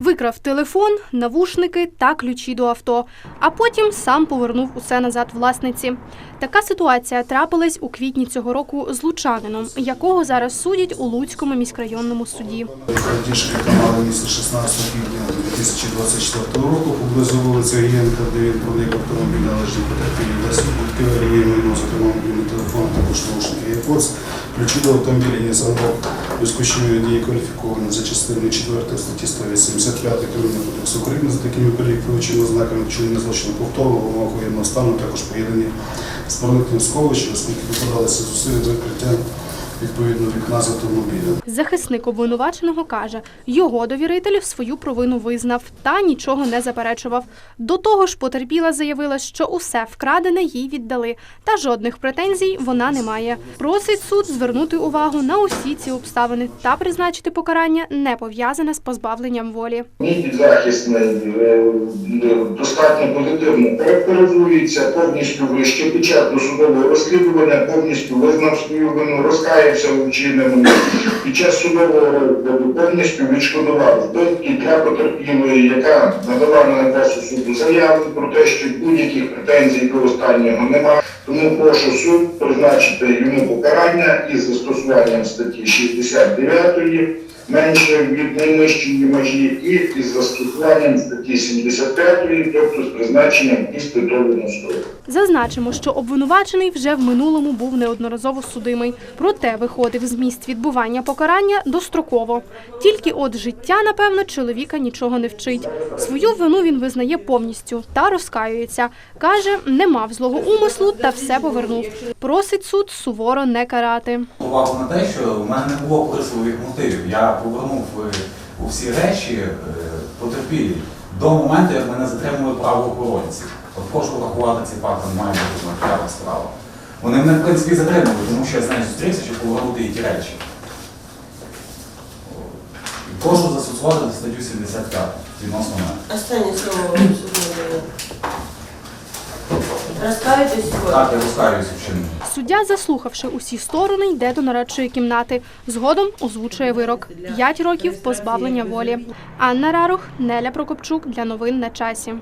Викрав телефон, навушники та ключі до авто, а потім сам повернув усе назад власниці. Така ситуація трапилась у квітні цього року з лучанином, якого зараз судять у Луцькому міськрайонному суді. Крадіжки каналу міста 16 квітня 2024 року поблизу вулиці Гієнка, де він проник автомобіль належний потерпілій Лесі Будки, зокрема мобільний телефон, також наушники AirPods. Ключі до автомобіля Безкоштовної дії кваліфіковані за частиною 4 статті 185 Кримінального кодексу України. За такими переліковичими ознаками вчинення злочину повторного вимог воєнного стану, також поєднані з проникненням сховища, оскільки докладалися зусилля до відкриття відповідно вікна з автомобіля. Захисник обвинуваченого каже, його довіритель свою провину визнав та нічого не заперечував. До того ж, потерпіла заявила, що усе вкрадене їй віддали, та жодних претензій вона не має. Просить суд звернути увагу на усі ці обставини та призначити покарання не пов'язане з позбавленням волі. Мій підзахисний е, достатньо позитивно характеризується, повністю ще під час досудового розслідування, повністю визнав свою вину, розкаявся у вчиненому. Під час судового розгляду повністю відшкодував збитки для потерпілої, яка надала на адресу суду заяву про те, що будь-яких претензій до останнього немає. Тому прошу суд призначити йому покарання із застосуванням статті 69 менше від найнижчої межі і із застосуванням статті 75, тобто з призначенням іспитового строку. Зазначимо, що обвинувачений вже в минулому був неодноразово судимий, проте виходив з місць відбування покарання достроково. Тільки от життя, напевно, чоловіка нічого не вчить. Свою вину він визнає повністю та розкаюється. Каже, не мав злого умислу та все повернув. Просить суд суворо не карати. увагу на те, що в мене не було корисливих мотивів. Я повернув е, усі речі е, потерпілі до моменту, як мене затримали правоохоронці. От прошу врахувати цей факт, не має бути матеріальна справа. Вони мене, в принципі, затримали, тому що я з нею зустрівся, щоб повернути їй ті речі. І Прошу застосувати статтю 75 відносно мене. Останнє слово сьогодні. Розкаєтесь? Так, я розкаюсь вчинення. Суддя, заслухавши усі сторони, йде до нарадчої кімнати. Згодом озвучує вирок – п'ять років позбавлення волі. Анна Рарух, Неля Прокопчук для новин на часі.